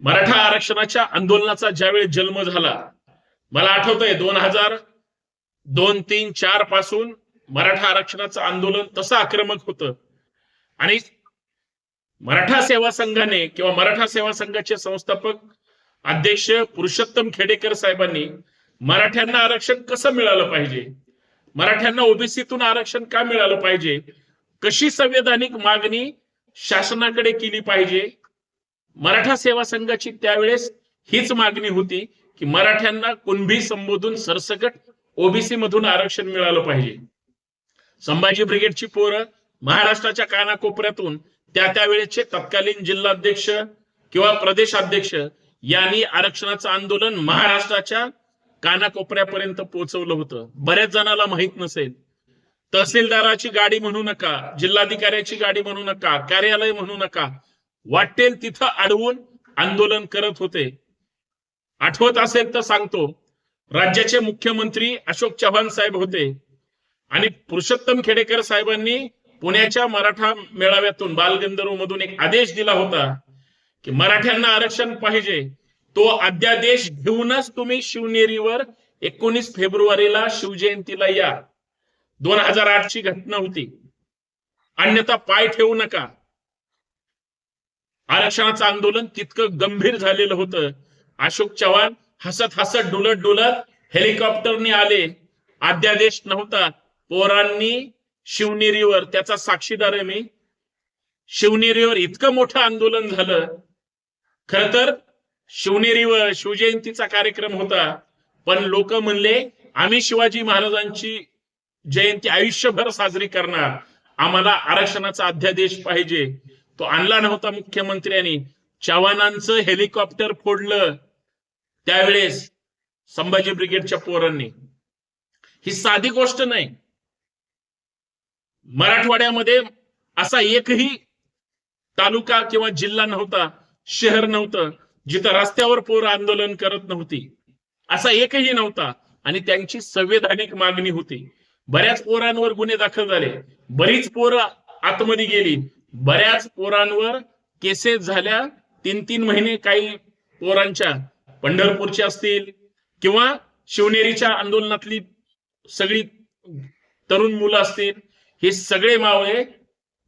मराठा आरक्षणाच्या आंदोलनाचा ज्यावेळी जन्म झाला मला आठवतंय दोन हजार दोन तीन चारपासून मराठा आरक्षणाचं आंदोलन तसं आक्रमक होतं. आणि मराठा सेवा संघाने किंवा मराठा सेवा संघाचे संस्थापक अध्यक्ष पुरुषोत्तम खेडेकर साहेबांनी मराठ्यांना आरक्षण कसं मिळालं पाहिजे? मराठ्यांना ओबीसीतून आरक्षण का मिळालं पाहिजे? कशी संवैधानिक मागणी शासनाकडे केली पाहिजे? मराठा सेवा संघाची त्यावेळेस हीच मागणी होती की मराठ्यांना कुणबी संबोधून सरसकट ओबीसी मधून आरक्षण मिळालं पाहिजे. संभाजी ब्रिगेडची पोरं महाराष्ट्राच्या कानाकोपऱ्यातून त्या त्यावेळेचे तत्कालीन जिल्हाध्यक्ष किंवा प्रदेशाध्यक्ष यांनी आरक्षणाचं आंदोलन महाराष्ट्राच्या कानाकोपऱ्यापर्यंत पोहोचवलं होतं. बऱ्याच जणाला माहीत नसेल. तहसीलदाराची गाडी म्हणू नका जिल्हाधिकाऱ्याची गाडी म्हणू नका कार्यालय म्हणू नका वाटेल तिथं अडवून आंदोलन करत होते. आठवत असेल तर सांगतो राज्याचे मुख्यमंत्री अशोक चव्हाण साहेब होते आणि पुरुषोत्तम खेडेकर साहेबांनी पुण्याच्या मराठा मेळाव्यातून बालगंधर्व मधून एक आदेश दिला होता की मराठ्यांना आरक्षण पाहिजे. तो अध्यादेश घेऊनच तुम्ही शिवनेरीवर एकोणीस फेब्रुवारीला शिवजयंतीला या. दोन हजार आठची घटना होती. अन्यथा पाय ठेवू नका. आरक्षणाचं आंदोलन तितकं गंभीर झालेलं होतं. अशोक चव्हाण हसत हसत डुलत डुलत हेलिकॉप्टरने आले. अध्यादेश नव्हता. पोरांनी शिवनेरीवर त्याचा साक्षीदार आहे मी शिवनेरीवर इतकं मोठं आंदोलन झालं. खर तर शिवनेरीवर शिवजयंतीचा कार्यक्रम होता. पण लोक म्हणले आम्ही शिवाजी महाराजांची जयंती आयुष्यभर साजरी करणार. आम्हाला आरक्षणाचा अध्यादेश पाहिजे. तो आणला नव्हता मुख्यमंत्र्यांनी. चव्हाणांचं हेलिकॉप्टर फोडलं त्यावेळेस संभाजी ब्रिगेडच्या पोरांनी. ही साधी गोष्ट नाही. मराठवाड्यामध्ये असा एकही तालुका किंवा जिल्हा नव्हता शहर नव्हतं जिथं रस्त्यावर पोर आंदोलन करत नव्हती. असा एकही नव्हता आणि त्यांची संवैधानिक मागणी होती. बऱ्याच पोरांवर गुन्हे दाखल झाले. बरीच पोरं आतमध्ये गेली. बऱ्याच पोरांवर केसेस झाल्या. तीन तीन महिने काही पोरांच्या पंढरपूरच्या असतील किंवा शिवनेरीच्या आंदोलनातली सगळी तरुण मुलं असतील हे सगळे मावळे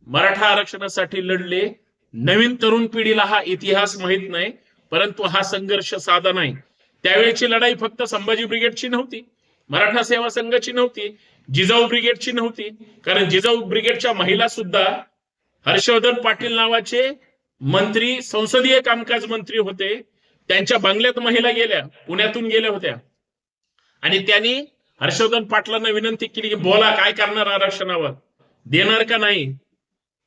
मराठा आरक्षणासाठी लढले. नवीन तरुण पिढीला हा इतिहास माहीत नाही परंतु हा संघर्ष साधा नाही. त्यावेळेची लढाई फक्त संभाजी ब्रिगेडची नव्हती मराठा सेवा संघाची नव्हती जिजाऊ ब्रिगेडची नव्हती. कारण जिजाऊ ब्रिगेडच्या महिला सुद्धा हर्षवर्धन पाटील नावाचे मंत्री संसदीय कामकाज मंत्री होते. त्यांच्या बंगल्यात महिला गेल्या पुण्यातून गेल्या होत्या. आणि त्यांनी हर्षवर्धन पाटलांना विनंती केली की बोला काय करणार आरक्षणावर? देणार का नाही?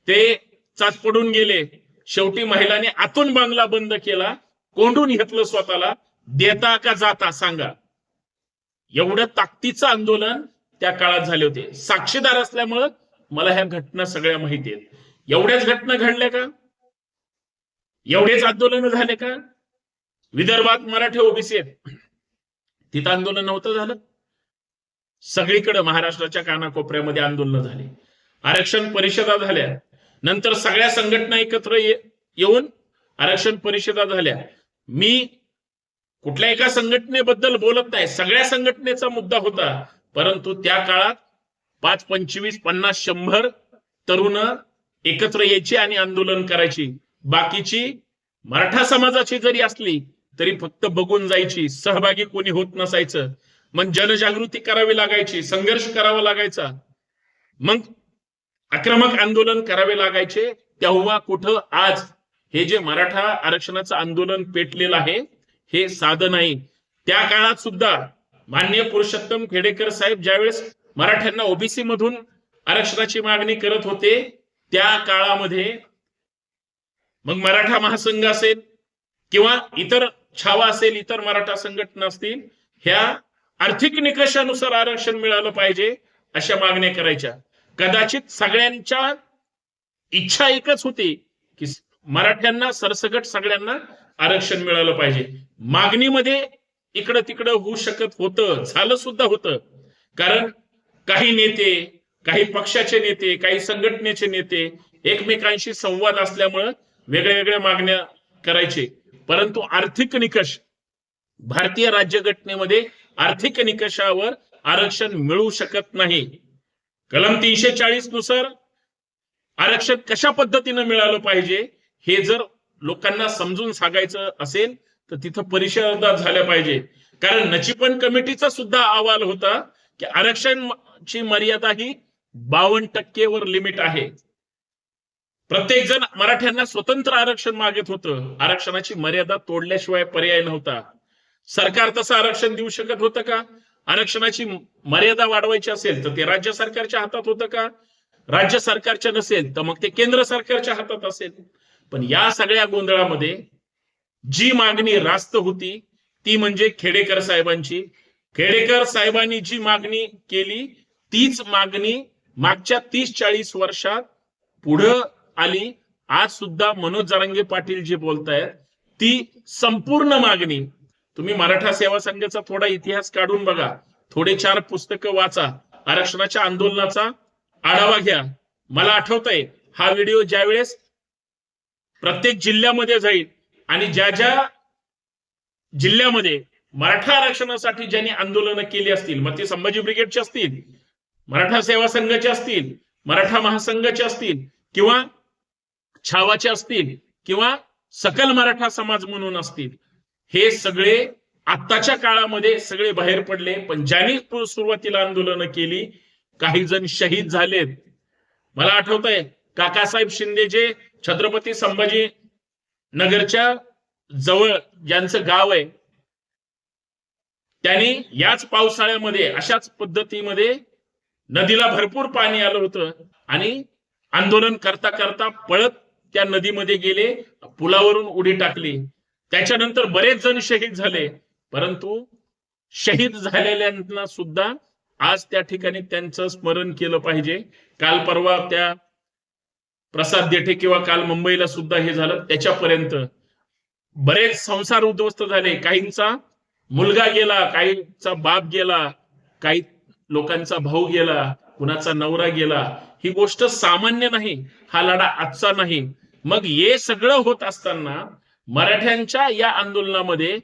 ते चाच पडून गेले. शेवटी महिलांनी आतून बांगला बंद केला. कोंडून घेतलं स्वतःला. देता का जाता सांगा. एवढं ताकदीचं आंदोलन त्या काळात झाले होते. साक्षीदार असल्यामुळं मला ह्या घटना सगळ्या माहिती आहेत. एवढ्याच घटना घडल्या का? एवढेच आंदोलन झाले का? विदर्भात मराठी ओबीसी आहेत. तिथं आंदोलन नव्हतं झालं. सगळीकडे महाराष्ट्राच्या कानाकोपऱ्यामध्ये आंदोलन झाले. आरक्षण परिषदा झाल्या. नंतर सगळ्या संघटना एकत्र येऊन आरक्षण परिषदा झाल्या. मी कुठल्या एका संघटनेबद्दल बोलत नाही. सगळ्या संघटनेचा मुद्दा होता. परंतु त्या काळात पाच पंचवीस पन्नास शंभर तरुण एकत्र यायची आणि आंदोलन करायची. बाकीची मराठा समाजाची जरी असली तरी फक्त बघून जायची. सहभागी कोणी होत नसायचं. मग जनजागृती करावी लागायची संघर्ष करावा लागायचा. मग आक्रमक आंदोलन करावे लागायचे तेव्हा कुठं आज हे जे मराठा आरक्षणाचं आंदोलन पेटलेलं आहे हे साधं नाही. त्या काळात सुद्धा माननीय पुरुषोत्तम खेडेकर साहेब ज्यावेळेस मराठ्यांना ओबीसी मधून आरक्षणाची मागणी करत होते त्या काळामध्ये मग मराठा महासंघ असेल किंवा इतर छावा असेल इतर मराठा संघटना असतील ह्या आर्थिक निकषानुसार आरक्षण मिळालं पाहिजे अशा मागण्या करायच्या. कदाचित सगळ्यांच्या इच्छा एकच होती की मराठ्यांना सरसगट सगळ्यांना आरक्षण मिळालं पाहिजे. मागणीमध्ये इकडं तिकडं होऊ शकत होतं झालं सुद्धा होतं. कारण काही नेते काही पक्षाचे नेते काही संघटनेचे नेते एकमेकांशी संवाद असल्यामुळं वेगळ्या वेगळ्या मागण्या करायचे. परंतु आर्थिक निकष भारतीय राज्यघटनेमध्ये आर्थिक निकषावर आरक्षण मिळू शकत नाही. कलम तीनशे चाळीसनुसार आरक्षण कशा पद्धतीनं मिळालं पाहिजे हे जर लोकांना समजून सांगायचं असेल तर तिथं परिषदा झाल्या पाहिजे. कारण नचिपन कमिटीचा सुद्धा अहवाल होता की आरक्षणची मर्यादा ही बावन्न टक्केवर लिमिट आहे. प्रत्येक जण मराठ्यांना स्वतंत्र आरक्षण मागत होतं. आरक्षणाची मर्यादा तोडल्याशिवाय पर्याय नव्हता. सरकार तसं आरक्षण देऊ शकत होतं का? आरक्षणाची मर्यादा वाढवायची असेल तर ते राज्य सरकारच्या हातात होतं का? राज्य सरकारच्या नसेल तर मग ते केंद्र सरकारच्या हातात असेल. पण या सगळ्या गोंधळामध्ये जी मागणी रास्त होती ती म्हणजे खेडेकर साहेबांची. खेडेकर साहेबांनी जी मागणी केली तीच मागणी मागच्या तीस चाळीस वर्षात पुढं आली. आज सुद्धा मनोज जरांगे पाटील जे बोलतायत ती संपूर्ण मागणी. तुम्ही मराठा सेवा संघाचा थोडा इतिहास काढून बघा. थोडे चार पुस्तकं वाचा. आरक्षणाच्या आंदोलनाचा आढावा घ्या. मला आठवतंय हा व्हिडिओ ज्यावेळेस प्रत्येक जिल्ह्यामध्ये जाईल आणि ज्या ज्या जिल्ह्यामध्ये मराठा आरक्षणासाठी ज्यांनी आंदोलनं केली असतील मग ते संभाजी ब्रिगेडचे असतील मराठा सेवा संघाचे असतील मराठा महासंघाचे असतील किंवा छावाचे असतील किंवा सकल मराठा समाज म्हणून असतील हे सगळे आत्ताच्या काळामध्ये सगळे बाहेर पडले. पण ज्यांनी सुरुवातीला आंदोलनं केली काही जण शहीद झालेत. मला आठवत आहे काकासाहेब शिंदे जे छत्रपती संभाजी नगरच्या जवळ ज्यांचं गाव आहे त्यांनी याच पावसाळ्यामध्ये अशाच पद्धतीमध्ये नदीला भरपूर पाणी आलं होतं आणि आंदोलन करता करता पळत त्या नदीमध्ये गेले पुलावरून उडी टाकली. त्याच्यानंतर बरेच जण शहीद झाले परंतु शहीद झालेल्यांना सुद्धा आज त्या ठिकाणी त्यांचं स्मरण केलं पाहिजे. काल परवा त्या प्रसाद देठे किंवा काल मुंबईला सुद्धा हे झालं. त्याच्यापर्यंत बरेच संसार उद्ध्वस्त झाले. काहींचा मुलगा गेला काहींचा बाप गेला काही लोकांचा भाऊ गेला कुणाचा नवरा गेला ही गोष्ट सामान्य नाही हा लढा आजचा नाही. मग हे सगळं होत असताना मराठ्यांच्या या आंदोलनामध्ये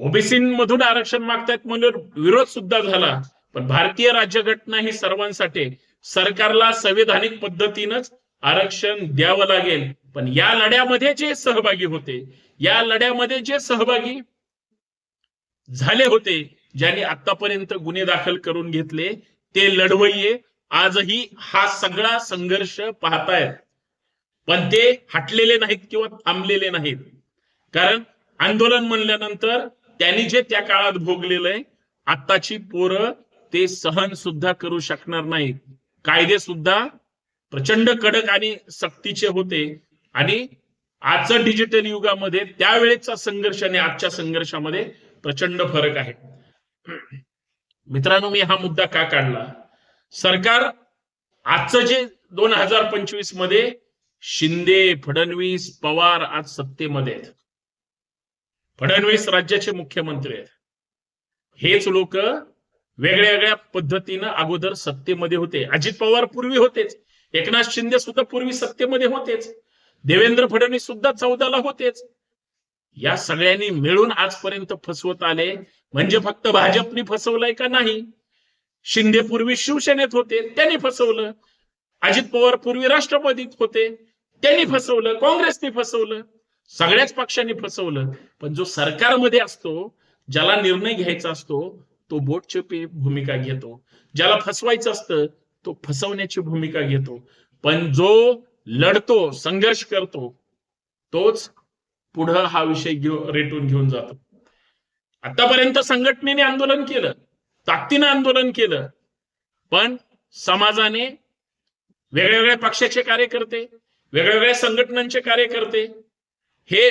ओबीसीमधून आरक्षण मागतायत म्हणून विरोध सुद्धा झाला. पण भारतीय राज्यघटना ही सर्वांसाठी सरकारला संविधानिक पद्धतीनंच आरक्षण द्यावं लागेल. पण या लढ्यामध्ये जे सहभागी होते या लढ्यामध्ये जे सहभागी झाले होते ज्यांनी आतापर्यंत गुन्हे दाखल करून घेतले ते लढवय्ये. आजही हा सगळा संघर्ष पाहतायत. पण ते हटलेले नाहीत किंवा थांबलेले नाहीत. कारण आंदोलन म्हणल्यानंतर त्यांनी जे त्या काळात भोगलेलं आहे आत्ताची पोरं ते सहन सुद्धा करू शकणार नाहीत. कायदे सुद्धा प्रचंड कडक आणि सक्तीचे होते. आणि आजचं डिजिटल युगामध्ये त्यावेळेचा संघर्ष आणि आजच्या संघर्षामध्ये प्रचंड फरक आहे. मित्रांनो मी हा मुद्दा का काढला? सरकार आजचं जे दोन हजार पंचवीसमध्ये शिंदे फडणवीस पवार आज सत्तेमध्ये आहेत. फडणवीस राज्याचे मुख्यमंत्री आहेत. हेच लोक वेगळ्या वेगळ्या पद्धतीनं अगोदर सत्तेमध्ये होते. अजित पवार पूर्वी होतेच. एकनाथ शिंदे सुद्धा पूर्वी सत्तेमध्ये होतेच. देवेंद्र फडणवीस सुद्धा चौदाला होतेच. या सगळ्यांनी मिळून आजपर्यंत फसवत आले. म्हणजे फक्त भाजपने फसवलंय का नाही? शिंदे पूर्वी शिवसेनेत होते त्यांनी फसवलं. अजित पवार पूर्वी राष्ट्रवादीत होते त्यांनी फसवलं. काँग्रेसने फसवलं. सगळ्याच पक्षांनी फसवलं. पण जो सरकारमध्ये असतो ज्याला निर्णय घ्यायचा असतो तो बोटचेपी भूमिका घेतो. ज्याला फसवायचं असतं तो फसवण्याची भूमिका घेतो. पण जो लढतो संघर्ष करतो तोच पुढं हा विषय रेटून घेऊन जातो. आतापर्यंत संघटनेने आंदोलन केलं ताकदीनं आंदोलन केलं पण समाजाने वेगळ्या वेगळ्या पक्षाचे कार्यकर्ते वेगळ्या वेगळ्या संघटनांचे कार्यकर्ते हे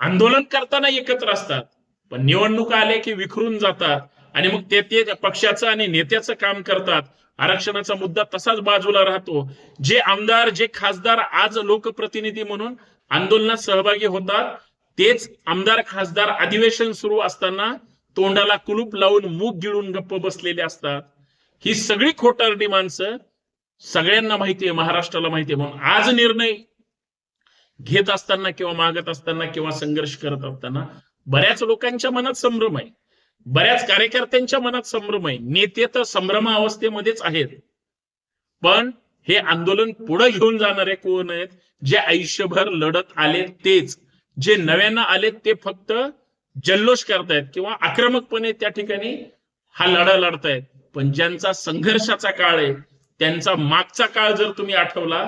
आंदोलन करताना एकत्र असतात पण निवडणुका आल्या की विखरून जातात आणि मग ते ते पक्षाचं आणि नेत्याचं काम करतात. आरक्षणाचा मुद्दा तसाच बाजूला राहतो. जे आमदार जे खासदार आज लोकप्रतिनिधी म्हणून आंदोलनात सहभागी होतात तेच आमदार खासदार अधिवेशन सुरू असताना तोंडाला कुलूप लावून मूग गिळून गप्प बसलेले असतात. ही सगळी खोटारडी माणसं सगळ्यांना माहिती आहे महाराष्ट्राला माहिती आहे. म्हणून आज निर्णय घेत असताना किंवा मागत असताना किंवा संघर्ष करत असताना बऱ्याच लोकांच्या मनात संभ्रम आहे. बऱ्याच कार्यकर्त्यांच्या मनात संभ्रम आहे. नेते तर संभ्रम अवस्थेमध्येच आहेत. पण हे आंदोलन पुढे घेऊन जाणारे कोण आहेत? जे आयुष्यभर लढत आले तेच. जे नव्यानं आले ते फक्त जल्लोष करतायत किंवा आक्रमकपणे त्या ठिकाणी हा लढा लढतायत. पण ज्यांचा संघर्षाचा काळ आहे त्यांचा मागचा काळ जर तुम्ही आठवला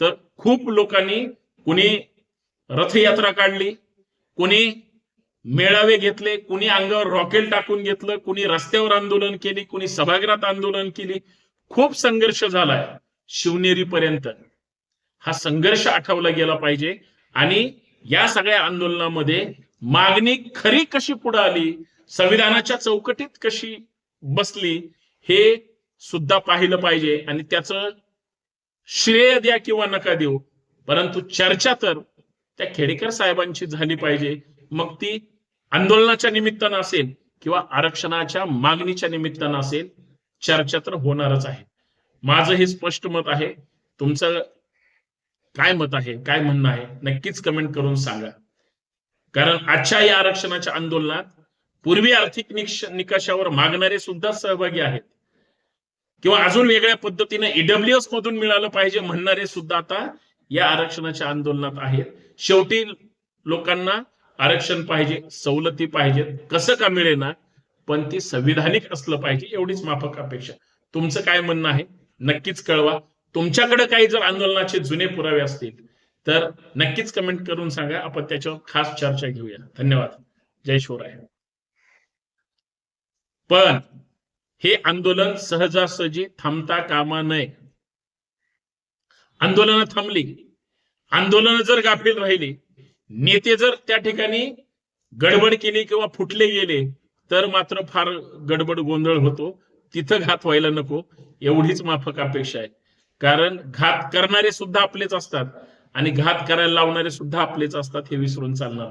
तर खूप लोकांनी कुणी रथयात्रा काढली कुणी मेळावे घेतले कुणी अंगावर रॉकेल टाकून घेतलं कुणी रस्त्यावर आंदोलन केली कुणी सभागृहात आंदोलन केली. खूप संघर्ष झालाय शिवनेरीपर्यंत. हा संघर्ष आठवला गेला पाहिजे आणि या सगळ्या आंदोलनामध्ये मागणी खरी कशी पुढे आली? संविधानाच्या चौकटीत कशी बसली? हे सुद्धा पाहिलं पाहिजे आणि त्याचं श्रेय द्या किंवा नका देऊ. परंतु चर्चा तर त्या खेडेकर साहेबांची झाली पाहिजे. मग ती आंदोलनाच्या निमित्तानं असेल किंवा आरक्षणाच्या मागणीच्या निमित्तानं असेल चर्चा तर होणारच आहे. माझं हे स्पष्ट मत आहे. तुमचं काय मत आहे? काय म्हणणं आहे? नक्कीच कमेंट करून सांगा. कारण आजच्या या आरक्षणाच्या आंदोलनात पूर्वी आर्थिक निकषावर मागणारे सुद्धा सहभागी आहेत. किंवा अजून वेगळ्या पद्धतीने ईडब्ल्यूएस मधून मिळालं पाहिजे म्हणणारे सुद्धा आता या आरक्षणाच्या आंदोलनात आहेत. शेवटी लोकांना आरक्षण पाहिजे सवलती पाहिजेत. कसं का मिळेना? पण ती संविधानिक असलं पाहिजे एवढीच माफक अपेक्षा. तुमचं काय म्हणणं आहे? नक्कीच कळवा. तुमच्याकडे काही जर आंदोलनाचे जुने पुरावे असतील तर नक्कीच कमेंट करून सांगा. आपण त्याच्यावर खास चर्चा घेऊया. धन्यवाद. जय शिवराय. पण हे आंदोलन सहजासहजी थांबता कामा नये. आंदोलनं थांबली. आंदोलन जर गाफील राहिली नेते जर त्या ठिकाणी गडबड केली किंवा फुटले गेले तर मात्र फार गडबड गोंधळ होतो. तिथं घात व्हायला नको. एवढीच माफक अपेक्षा आहे. कारण घात करणारे सुद्धा आपलेच असतात आणि घात करायला लावणारे सुद्धा आपलेच असतात हे विसरून चालणार